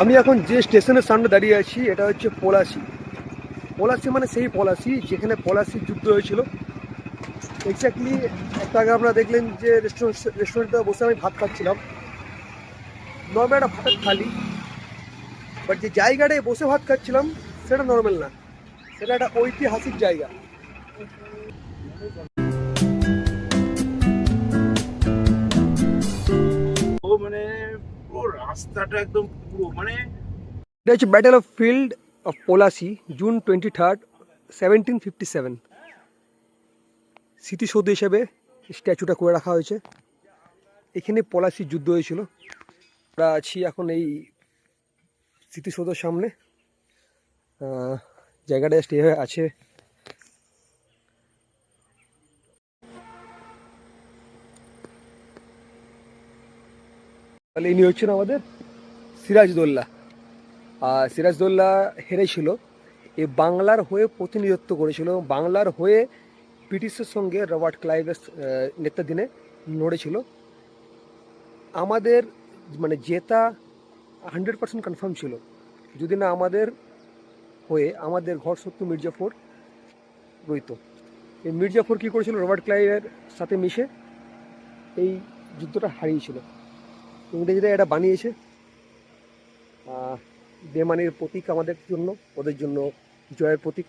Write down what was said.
আমি এখন যে স্টেশনের সামনে দাঁড়িয়ে আছি, এটা হচ্ছে পলাশি। পলাশি মানে সেই পলাশি যেখানে পলাশির যুদ্ধ হয়েছিল। এক্স্যাক্টলি একটা আগে আপনারা দেখলেন যে রেস্টুরেন্ট রেস্টুরেন্টে বসে আমি ভাত খাচ্ছিলাম। নর্মাল একটা ভাতের থালি। বাট যে জায়গাটায় বসে ভাত খাচ্ছিলাম, সেটা নর্মাল না। সেটা একটা ঐতিহাসিক জায়গা। ও মানে রাস্তাটা একদম পুরো মানে এটা হচ্ছে battle of field of Palashi June twenty third seventeen fifty seven স্মৃতিসৌধ হিসেবে স্ট্যাচুটা করে রাখা হয়েছে। এখানে পলাশির যুদ্ধ হয়েছিল। আমরা আছি এখন এই স্মৃতিসৌধের সামনে। জায়গাটা স্টে হয়ে আছে। তাহলে ইনি হচ্ছেন আমাদের সিরাজদৌল্লা। আর সিরাজদৌল্লা হেরেছিল এ বাংলার হয়ে প্রতিনিধিত্ব করেছিল বাংলার হয়ে ব্রিটিশের সঙ্গে রবার্ট ক্লাইভের আহ, নেতৃত্বাধীনে লড়েছিল। আমাদের মানে জেতা হান্ড্রেড পার্সেন্ট কনফার্ম ছিল। যদি না আমাদের হয়ে আমাদের ঘর সত্য মির্জাফর রইত। এই মির্জাফর কী করেছিল? রবার্ট ক্লাইভের সাথে মিশে এই যুদ্ধটা হারিয়েছিল। ইংরেজরা এটা বানিয়েছে। বেমানের প্রতীক আমাদের জন্য ওদের জন্য জয়ের প্রতীক।